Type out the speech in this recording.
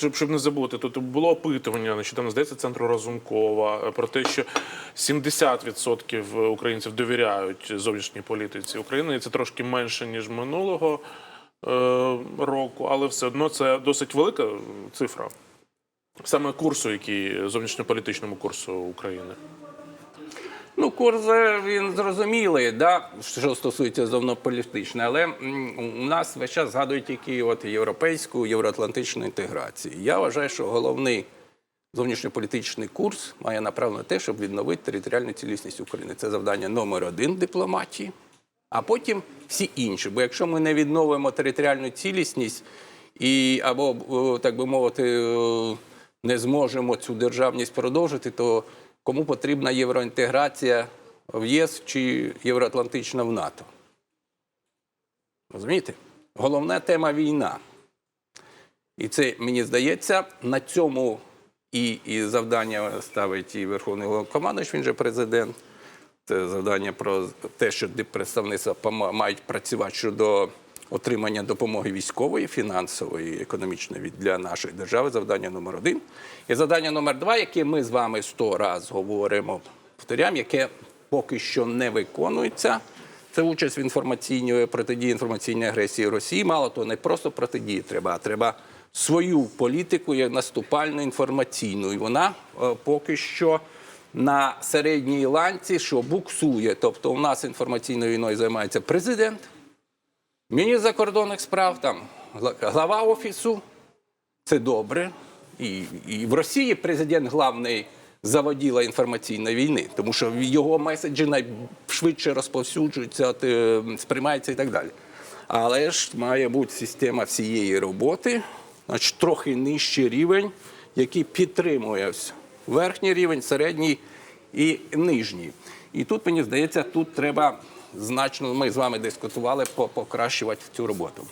Щоб, щоб не забути, тут було опитування, там здається центру Разумкова е, про те, що 70% українців довіряють зовнішній політиці України, і це трошки менше ніж минулого е, року, але все одно це досить велика цифра. Саме курсу, який зовнішньополітичному курсу України. Курс він зрозумілий, да, що стосується зовнополітичної, але у нас весь час згадують тільки от європейську, євроатлантичну інтеграцію. Я вважаю, що головний зовнішньополітичний курс має направлено на те, щоб відновити територіальну цілісність України. Це завдання номер один дипломатії, а потім всі інші. Бо якщо ми не відновимо територіальну цілісність і або, так би мовити, не зможемо цю державність продовжити, то кому потрібна євроінтеграція в ЄС чи євроатлантична в НАТО? Розумієте? Головна тема війна. І це, мені здається, на цьому і, і завдання ставить і Верховний Головнокомандуючий, він же президент. Це завдання про те, що представництва мають працювати щодо отримання допомоги військової, фінансової, економічної від- для нашої держави. Завдання номер один. І завдання номер два, яке ми з вами сто раз говоримо, повторяємо, яке поки що не виконується. Це участь в інформаційній протидії інформаційній агресії Росії. Мало того, не просто протидії треба, а треба свою політику як наступальну інформаційну. І вона е, поки що на середній ланці, що буксує. Тобто, у нас інформаційною війною займається президент, міністр закордонних справ, там глава офісу. Це добре. І, і в Росії президент главний заводіла інформаційної війни, тому що його меседжі найшвидше розповсюджуються, е, сприймаються і так далі. Але ж має бути система всієї роботи, значить, трохи нижчий рівень, який підтримує верхній рівень, середній і нижній. І тут, мені здається, тут треба значно, ми з вами дискутували, по- покращувати цю роботу.